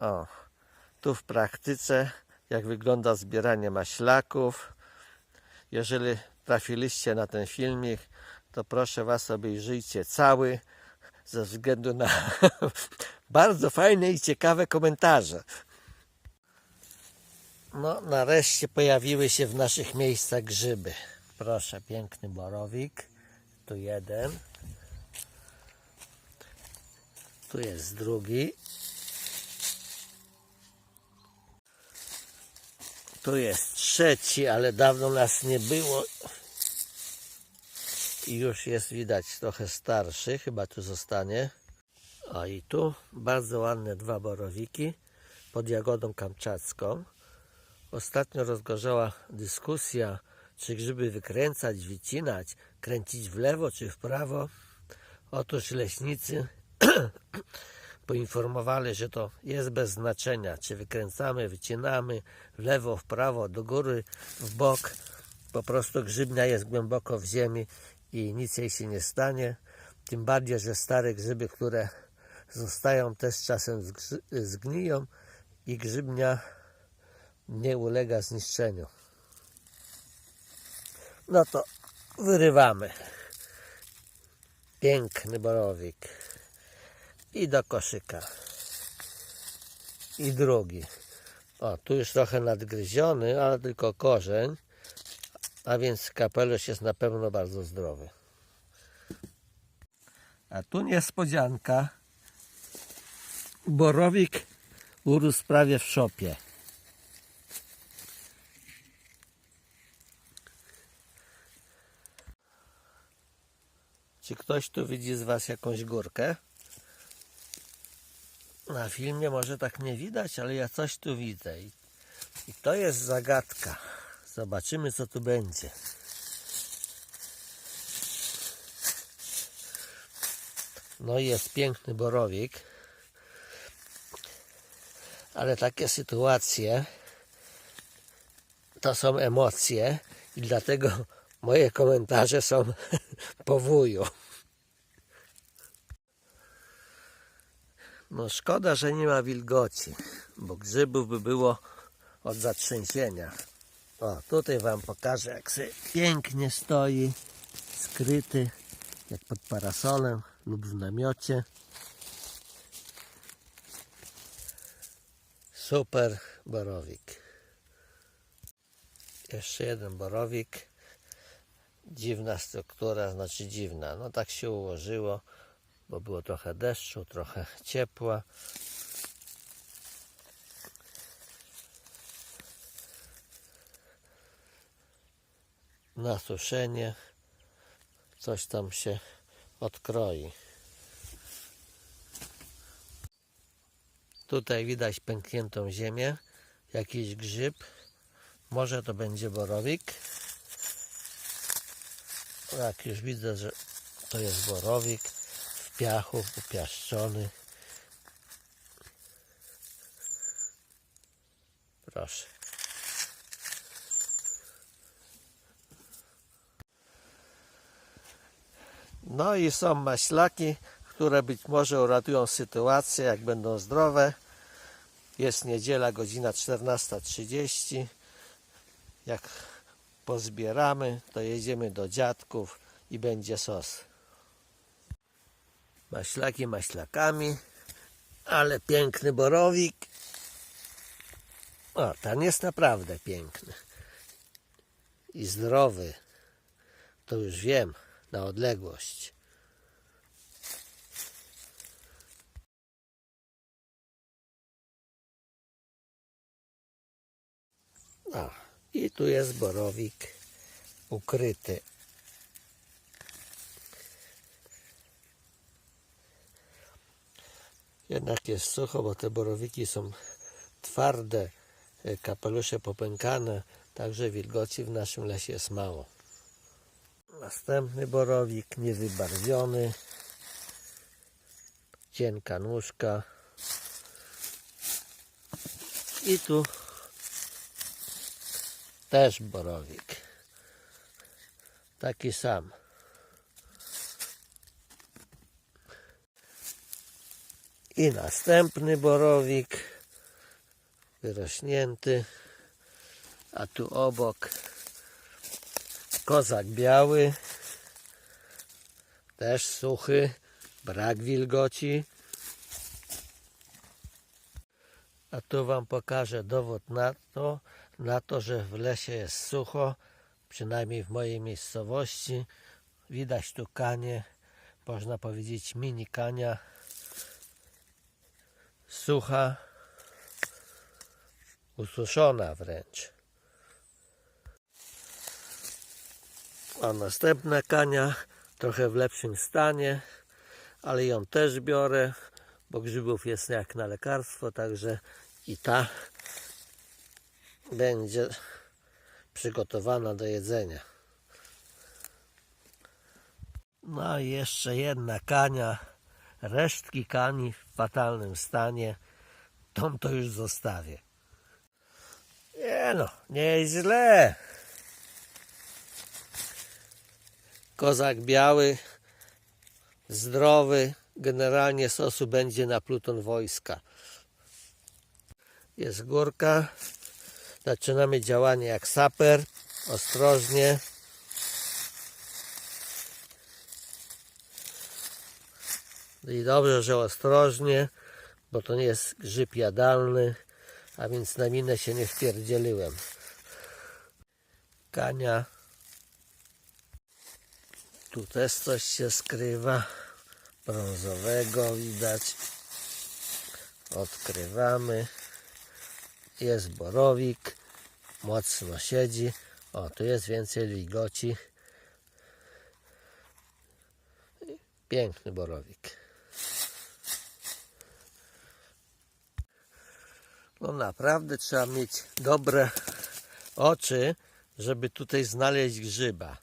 O, tu w praktyce, jak wygląda zbieranie maślaków. Jeżeli trafiliście na ten filmik, to proszę Was obejrzyjcie cały, ze względu na bardzo fajne i ciekawe komentarze. No, nareszcie pojawiły się w naszych miejscach grzyby. Proszę, piękny borowik. Tu jeden. Tu jest drugi. Tu jest trzeci, ale dawno nas nie było. I już jest widać trochę starszy, chyba tu zostanie. A i tu bardzo ładne dwa borowiki pod jagodą kamczacką. Ostatnio rozgorzała dyskusja, czy grzyby wykręcać, wycinać, kręcić w lewo czy w prawo. Otóż leśnicy poinformowali, że to jest bez znaczenia, czy wykręcamy, wycinamy w lewo, w prawo, do góry, w bok. Po prostu grzybnia jest głęboko w ziemi i nic jej się nie stanie. Tym bardziej, że stare grzyby, które zostają też czasem zgniją i grzybnia nie ulega zniszczeniu. No to wyrywamy. Piękny borowik. I do koszyka. I drugi. O, tu już trochę nadgryziony, ale tylko korzeń. A więc kapelusz jest na pewno bardzo zdrowy. A tu niespodzianka. Borowik urósł prawie w szopie. Czy ktoś tu widzi z Was jakąś górkę? Na filmie może tak nie widać, ale ja coś tu widzę. I, i to jest zagadka. Zobaczymy, co tu będzie. No i jest piękny borowik. Ale takie sytuacje to są emocje i dlatego moje komentarze są po wuju. No szkoda, że nie ma wilgoci, bo grzybów by było od zatrzęsienia. O, tutaj Wam pokażę, jak sobie pięknie stoi, skryty, jak pod parasolem lub w namiocie. Super borowik. Jeszcze jeden borowik. Dziwna struktura, znaczy dziwna. No tak się ułożyło, bo było trochę deszczu, trochę ciepła. Na suszenie coś tam się odkroi. Tutaj widać pękniętą ziemię, jakiś grzyb. Może to będzie borowik. Jak już widzę, że to jest borowik w piachu, upiaszczony. Proszę. No i są maślaki, które być może uratują sytuację, jak będą zdrowe. Jest niedziela, godzina 14.30. Jak pozbieramy, to jedziemy do dziadków i będzie sos. Maślaki maślakami, ale piękny borowik. O, ten jest naprawdę piękny. I zdrowy. To już wiem, na odległość. O, i tu jest borowik ukryty. Jednak jest sucho, bo te borowiki są twarde, e, kapelusze popękane, także wilgoci w naszym lesie jest mało. Następny borowik, niewybarwiony, cienka nóżka. I tu też borowik. Taki sam. I następny borowik. wyrośnięty. A tu obok kozak biały, też suchy, brak wilgoci. A tu Wam pokażę dowód na to, na to, że w lesie jest sucho, przynajmniej w mojej miejscowości. Widać tu kanie, można powiedzieć mini kania, sucha, ususzona wręcz. A następna kania, trochę w lepszym stanie, ale ją też biorę, bo grzybów jest jak na lekarstwo, także i ta będzie przygotowana do jedzenia. No i jeszcze jedna kania, resztki kani w fatalnym stanie, tą to już zostawię. Nie no, nie jest źle. Kozak biały, zdrowy, generalnie sosu będzie na pluton wojska. Jest górka, zaczynamy działanie jak saper, ostrożnie. I dobrze, że ostrożnie, bo to nie jest grzyb jadalny, a więc na minę się nie wpierdzieliłem. Kania. Tu też coś się skrywa. Brązowego widać. Odkrywamy. Jest borowik. Mocno siedzi. O, tu jest więcej wilgoci. Piękny borowik. No naprawdę trzeba mieć dobre oczy, żeby tutaj znaleźć grzyba.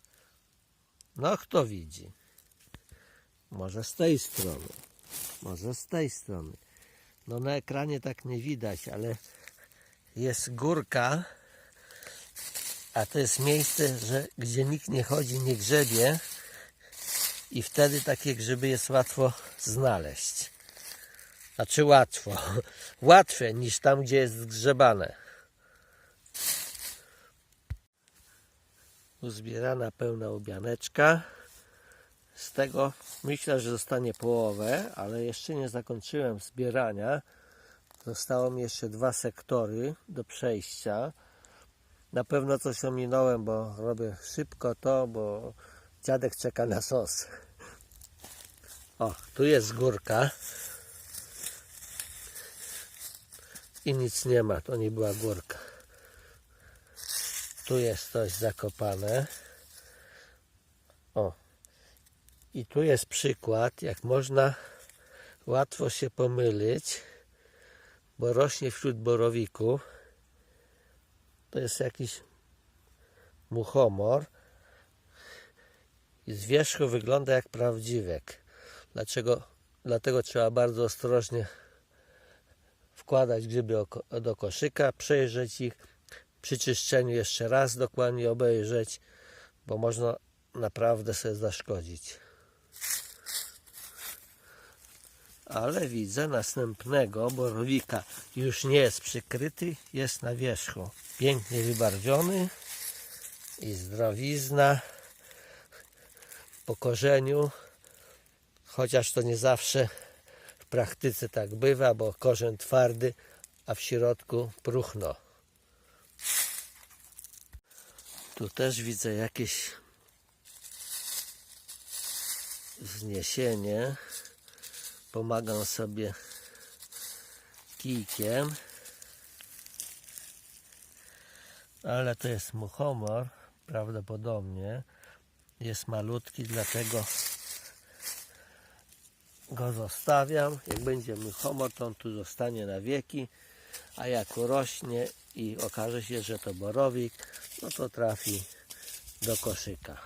No kto widzi? Może z tej strony. Może z tej strony. No na ekranie tak nie widać, ale jest górka, a to jest miejsce, że, gdzie nikt nie chodzi, nie grzebie i wtedy takie grzyby jest łatwo znaleźć. Znaczy łatwo. Łatwiej niż tam, gdzie jest zgrzebane. Uzbierana pełna ubianeczka. Z tego myślę, że zostanie połowę, ale jeszcze nie zakończyłem zbierania. Zostało mi jeszcze dwa sektory do przejścia. Na pewno coś ominąłem, bo robię szybko to, bo dziadek czeka na sos. O, tu jest górka. I nic nie ma, to nie była górka. Tu jest coś zakopane. O. I tu jest przykład, jak można łatwo się pomylić, bo rośnie wśród borowików. To jest jakiś muchomor. I z wierzchu wygląda jak prawdziwek. Dlaczego? Dlatego trzeba bardzo ostrożnie wkładać grzyby do koszyka, przejrzeć ich, przy czyszczeniu jeszcze raz dokładnie obejrzeć, bo można naprawdę sobie zaszkodzić. Ale widzę następnego borowika. Już nie jest przykryty, jest na wierzchu. Pięknie wybarwiony i zdrowizna po korzeniu. Chociaż to nie zawsze praktyce tak bywa, bo korzeń twardy, a w środku próchno. Tu też widzę jakieś wzniesienie. Pomagam sobie kijkiem. Ale to jest muchomor, prawdopodobnie. Jest malutki, dlatego go zostawiam. Jak będzie muchomor, to on tu zostanie na wieki. A jak urośnie i okaże się, że to borowik, no to trafi do koszyka.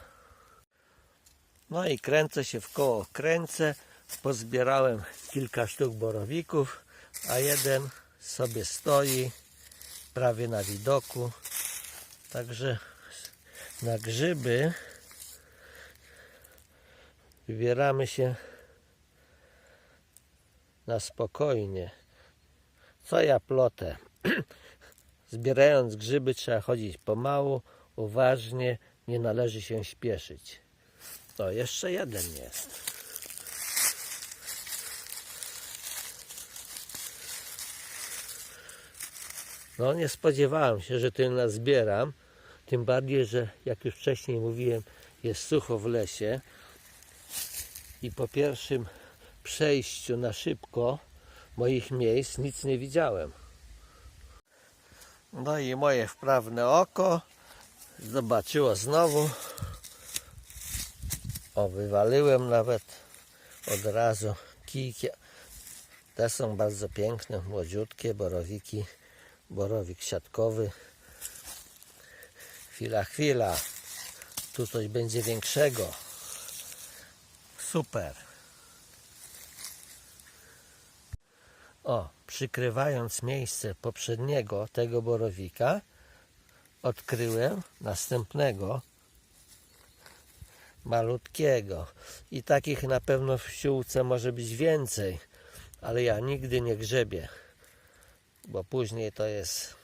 No i kręcę się w koło, kręcę. Pozbierałem kilka sztuk borowików, a jeden sobie stoi prawie na widoku. Także na grzyby wybieramy się na spokojnie. Co ja plotę? Zbierając grzyby trzeba chodzić pomału, uważnie, nie należy się śpieszyć. O, jeszcze jeden jest. No nie spodziewałem się, że tyle nazbieram. Tym bardziej, że jak już wcześniej mówiłem, jest sucho w lesie. I po pierwszym przejściu na szybko moich miejsc nic nie widziałem. No i moje wprawne oko zobaczyło znowu. O, wywaliłem nawet od razu kijki. Te są bardzo piękne, młodziutkie borowiki. Borowik siatkowy. Chwila, chwila. Tu coś będzie większego. Super. O, przykrywając miejsce poprzedniego tego borowika, odkryłem następnego malutkiego. I takich na pewno w ściółce może być więcej, ale ja nigdy nie grzebię, bo później to jest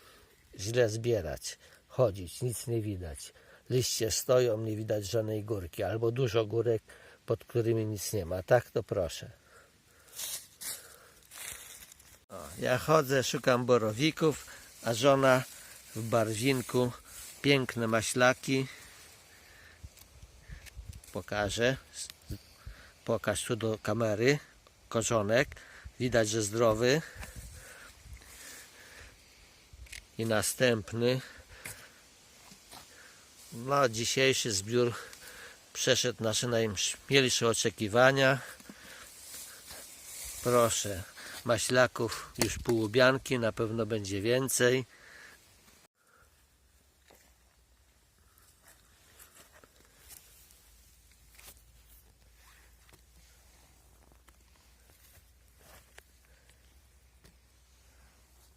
źle zbierać, chodzić, nic nie widać. Liście stoją, nie widać żadnej górki, albo dużo górek, pod którymi nic nie ma. Tak to proszę. O, ja chodzę, szukam borowików, a żona w barwinku piękne maślaki. Pokażę. Pokaż tu do kamery. Korzonek. Widać, że zdrowy. I następny. No, dzisiejszy zbiór przeszedł nasze najśmielsze oczekiwania. Proszę, maślaków już półubianki, na pewno będzie więcej.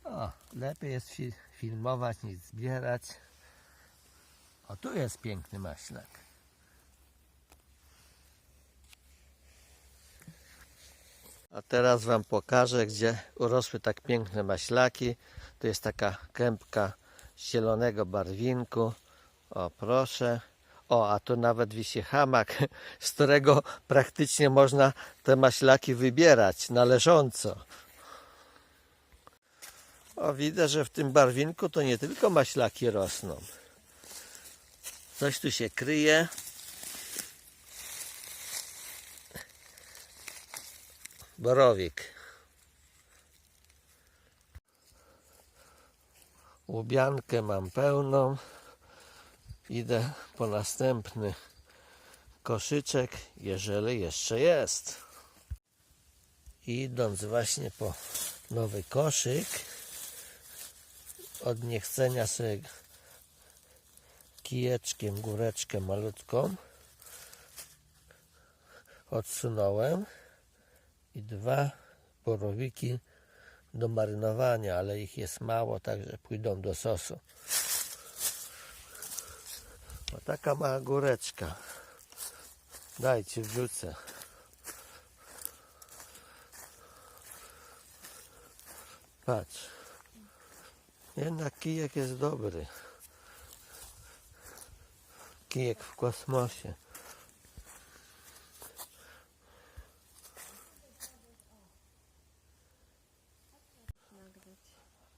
O, lepiej jest fi- filmować niż zbierać. O, tu jest piękny maślak. A teraz Wam pokażę, gdzie urosły tak piękne maślaki. To jest taka kępka zielonego barwinku. O, proszę. O, a tu nawet wisi hamak, z którego praktycznie można te maślaki wybierać należąco. O, widzę, że w tym barwinku to nie tylko maślaki rosną. Coś tu się kryje. Borowik. Łubiankę mam pełną. Idę po następny koszyczek, jeżeli jeszcze jest. Idąc właśnie po nowy koszyk, od niechcenia sobie kijeczkiem góreczkę malutką odsunąłem i dwa borowiki do marynowania, ale ich jest mało, także pójdą do sosu. O, taka mała góreczka. Dajcie, wrzucę. Patrz. Jednak kijek jest dobry. Kijek w kosmosie.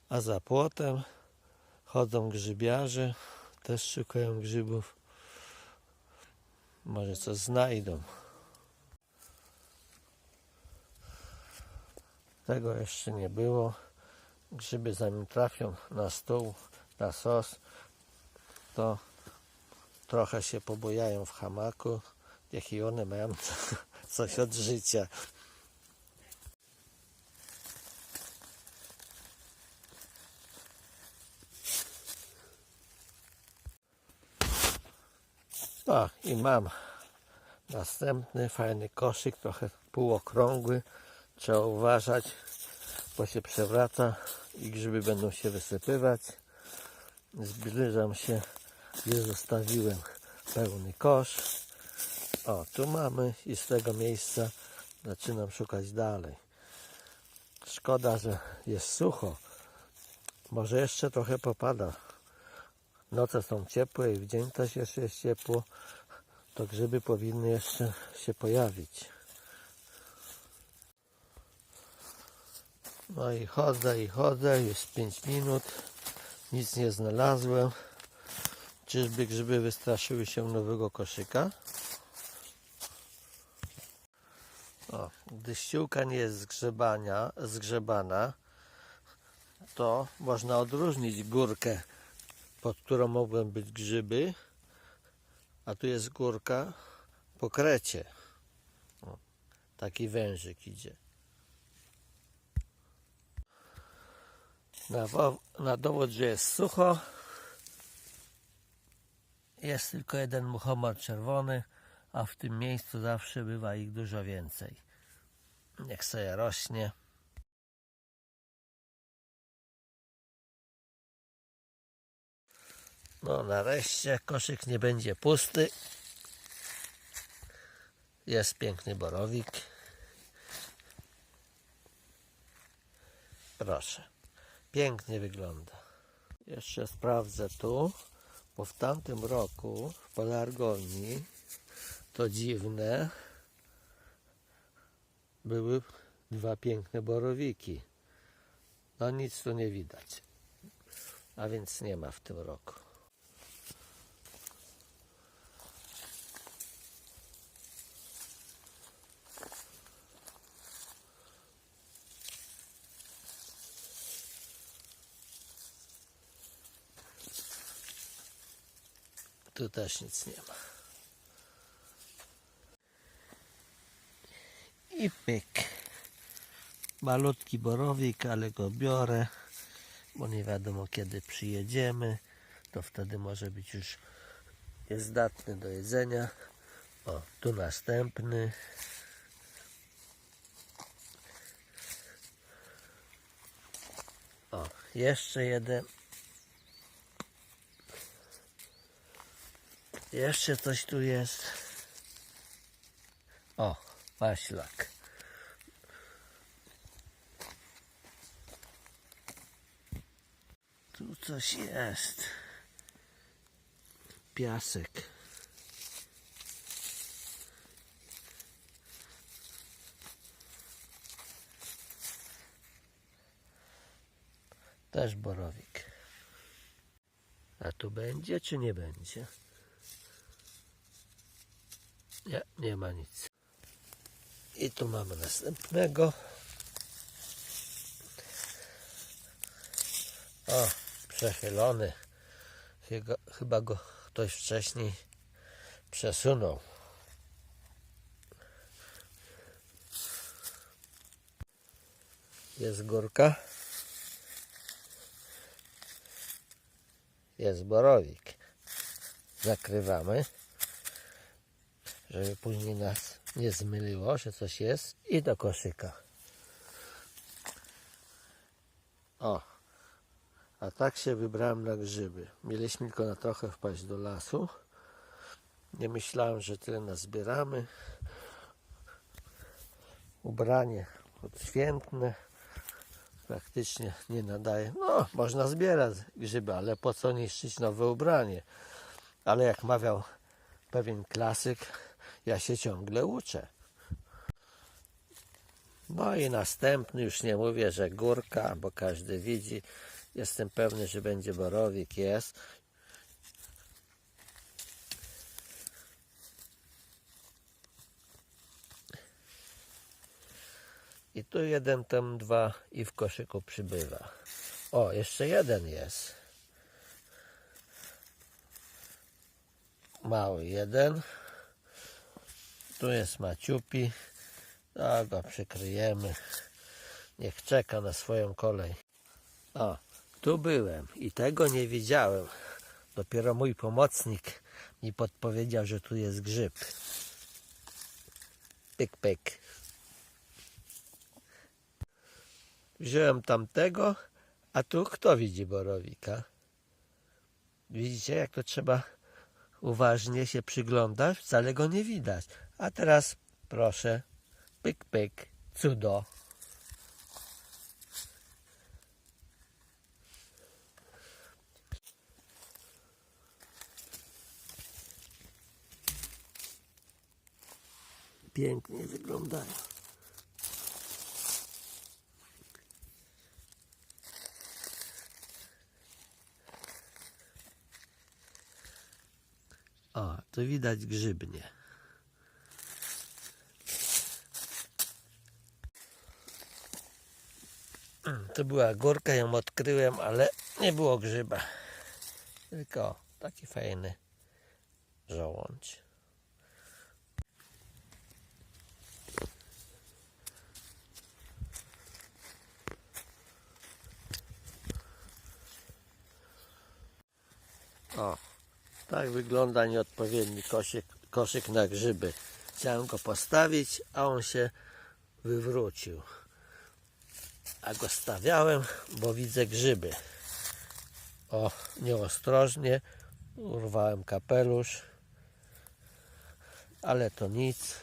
A za płotem chodzą grzybiarze, też szukają grzybów. Może coś znajdą. Tego jeszcze nie było. Grzyby zanim trafią na stół, na sos, to trochę się pobojają w hamaku. Niech i one mają coś od życia. I mam następny fajny koszyk, trochę półokrągły. Trzeba uważać, bo się przewraca i grzyby będą się wysypywać. Zbliżam się, gdzie zostawiłem pełny kosz. O, tu mamy i z tego miejsca zaczynam szukać dalej. Szkoda, że jest sucho, Może jeszcze trochę popada. Noce są ciepłe i w dzień też jeszcze jest ciepło. To grzyby powinny jeszcze się pojawić. No i chodzę i chodzę, już 5 minut. Nic nie znalazłem. Czyżby grzyby wystraszyły się nowego koszyka? O, gdy ściółka nie jest zgrzebania, zgrzebana, to można odróżnić górkę, pod którą mogą być grzyby, a tu jest górka po krecie. O, taki wężyk idzie. Na, na dowód, że jest sucho, jest tylko jeden muchomor czerwony, a w tym miejscu zawsze bywa ich dużo więcej. Niech sobie rośnie. No nareszcie koszyk nie będzie pusty. Jest piękny borowik. Proszę. Pięknie wygląda. Jeszcze sprawdzę tu, bo w tamtym roku w Polargonii to dziwne były dwa piękne borowiki. No nic tu nie widać. A więc nie ma w tym roku. Tu też nic nie ma. I pyk. Malutki borowik, ale go biorę, bo nie wiadomo kiedy przyjedziemy. To wtedy może być już jest zdatny do jedzenia. O, tu następny. O, jeszcze jeden. Jeszcze coś tu jest. O, maślak. Tu coś jest. Piasek. Też borowik. A tu będzie czy nie będzie? Nie, nie ma nic. I tu mamy następnego. O, przechylony. Chyba, chyba go ktoś wcześniej przesunął. Jest górka. Jest borowik. Zakrywamy żeby później nas nie zmyliło, że coś jest i do koszyka. O, a tak się wybrałem na grzyby. Mieliśmy tylko na trochę wpaść do lasu. Nie myślałem, że tyle nazbieramy. Ubranie odświętne praktycznie nie nadaje. No, można zbierać grzyby, ale po co niszczyć nowe ubranie? Ale jak mawiał pewien klasyk, ja się ciągle uczę. No i następny, już nie mówię, że górka, bo każdy widzi. Jestem pewny, że będzie borowik, jest. I tu jeden, tam dwa i w koszyku przybywa. O, jeszcze jeden jest. Mały jeden. Tu jest Maciupi. A go przykryjemy. Niech czeka na swoją kolej. O, tu byłem i tego nie widziałem. Dopiero mój pomocnik mi podpowiedział, że tu jest grzyb. Pyk, pyk. Wziąłem tamtego, a tu kto widzi borowika? Widzicie, jak to trzeba uważnie się przyglądać? Wcale go nie widać. A teraz proszę, pyk, pyk, cudo. Pięknie wyglądają. O, tu widać grzybnie. To była górka, ją odkryłem, ale nie było grzyba. Tylko taki fajny żołądź. O, tak wygląda nieodpowiedni koszyk, koszyk na grzyby. Chciałem go postawić, a on się wywrócił. A go stawiałem, bo widzę grzyby. O, nieostrożnie urwałem kapelusz, ale to nic.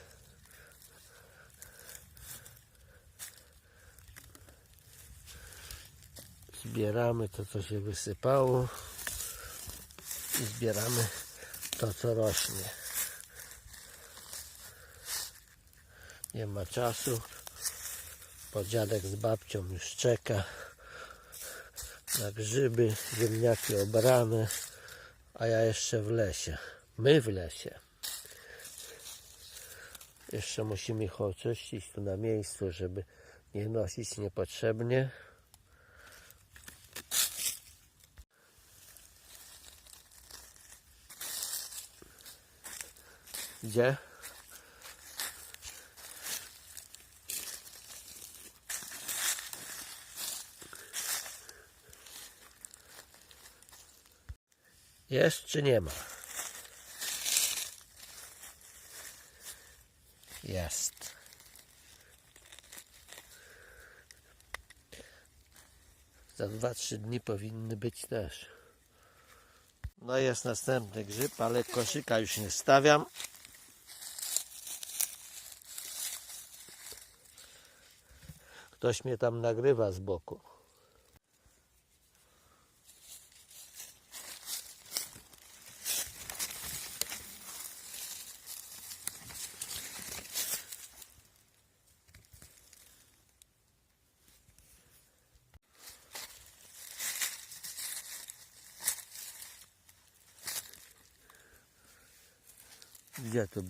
Zbieramy to, co się wysypało i zbieramy to, co rośnie. Nie ma czasu, bo dziadek z babcią już czeka na grzyby, ziemniaki obrane, a ja jeszcze w lesie. My w lesie. Jeszcze musimy ich oczyścić tu na miejscu, żeby nie nosić niepotrzebnie. Gdzie? Jest czy nie ma? Jest. Za 2-3 dni powinny być też. No jest następny grzyb, ale koszyka już nie stawiam. Ktoś mnie tam nagrywa z boku. Gdzie to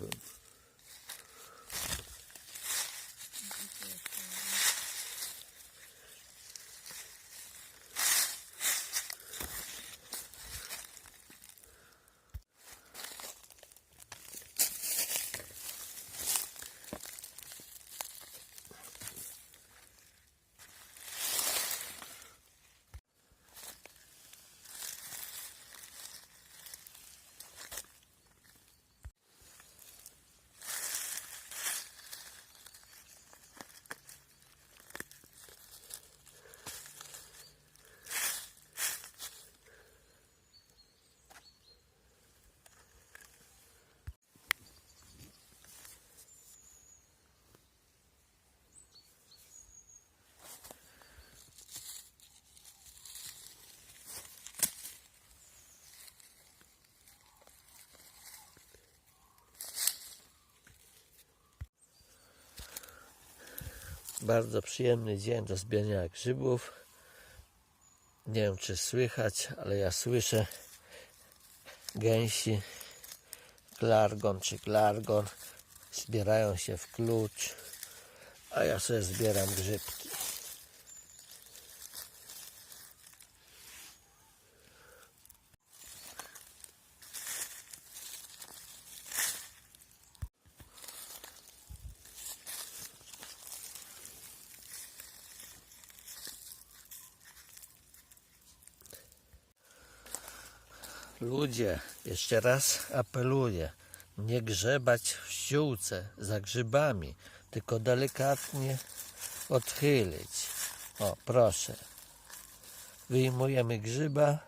Bardzo przyjemny dzień do zbierania grzybów. Nie wiem czy słychać, ale ja słyszę gęsi, klargon czy klargon zbierają się w klucz, a ja sobie zbieram grzybki. Ludzie, jeszcze raz apeluję, nie grzebać w ściółce za grzybami, tylko delikatnie odchylić. O, proszę. Wyjmujemy grzyba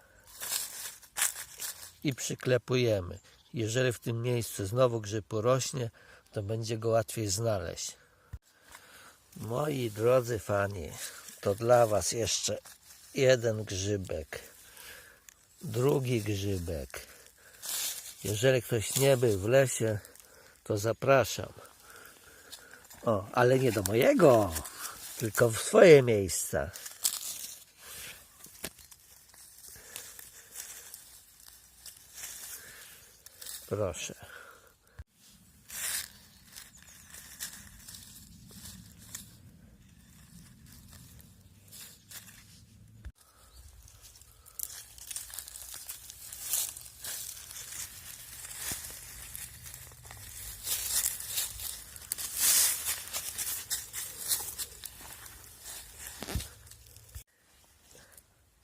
i przyklepujemy. Jeżeli w tym miejscu znowu grzyb urośnie, to będzie go łatwiej znaleźć. Moi drodzy fani, to dla Was jeszcze jeden grzybek drugi grzybek. Jeżeli ktoś nie był w lesie, to zapraszam. O, ale nie do mojego, tylko w swoje miejsca. Proszę.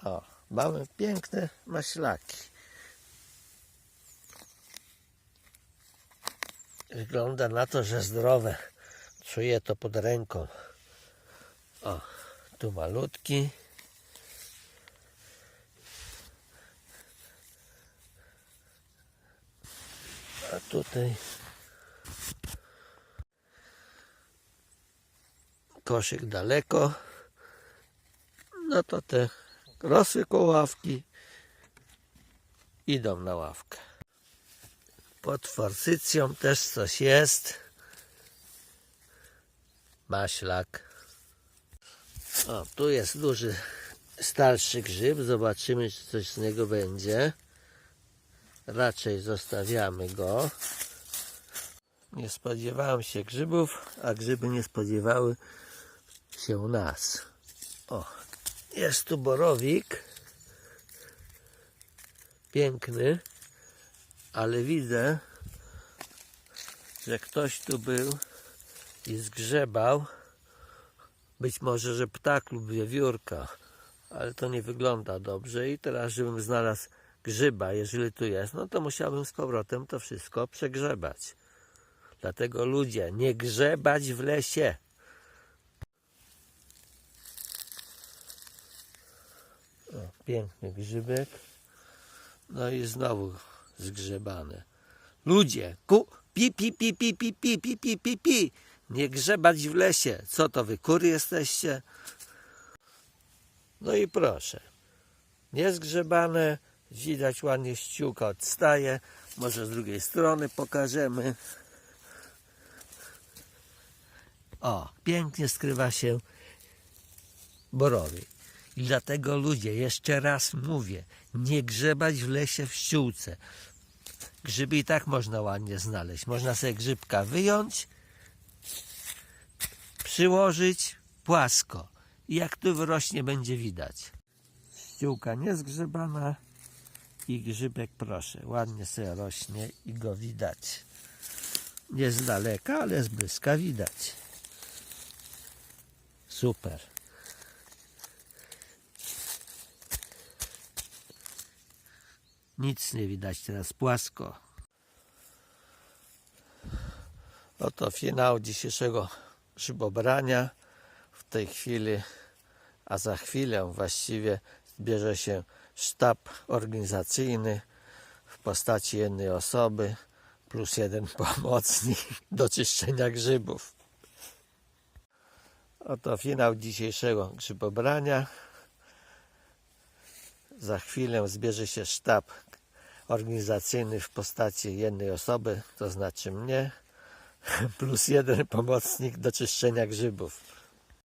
O, mamy piękne maślaki. Wygląda na to, że zdrowe. Czuję to pod ręką. O, tu malutki. A tutaj koszyk daleko. No to te rosły koło ławki idą na ławkę. Pod forsycją też coś jest. Maślak. O, tu jest duży, starszy grzyb. Zobaczymy, czy coś z niego będzie. Raczej zostawiamy go. Nie spodziewałem się grzybów, a grzyby nie spodziewały się nas. O, jest tu borowik. Piękny, ale widzę, że ktoś tu był i zgrzebał. Być może, że ptak lub wiewiórka, ale to nie wygląda dobrze. I teraz, żebym znalazł grzyba, jeżeli tu jest, no to musiałbym z powrotem to wszystko przegrzebać. Dlatego ludzie, nie grzebać w lesie. Piękny grzybek. No i znowu zgrzebane. Ludzie, ku, pi, pi, pi, pi, pi, pi, pi, pi, pi, pi. Nie grzebać w lesie. Co to wy, kury jesteście? No i proszę. Niezgrzebane. Widać ładnie ściółka odstaje. Może z drugiej strony pokażemy. O, pięknie skrywa się borowiec. I dlatego ludzie, jeszcze raz mówię, nie grzebać w lesie w ściółce. Grzyby i tak można ładnie znaleźć. Można sobie grzybka wyjąć, przyłożyć płasko. I jak tu wyrośnie, będzie widać. Ściółka niezgrzebana i grzybek, proszę, ładnie sobie rośnie i go widać. Nie z daleka, ale z bliska widać. Super. Nic nie widać teraz płasko. Oto finał dzisiejszego grzybobrania. W tej chwili, a za chwilę właściwie zbierze się sztab organizacyjny w postaci jednej osoby plus jeden pomocnik do czyszczenia grzybów. Oto finał dzisiejszego grzybobrania. Za chwilę zbierze się sztab organizacyjny w postaci jednej osoby, to znaczy mnie, plus jeden pomocnik do czyszczenia grzybów.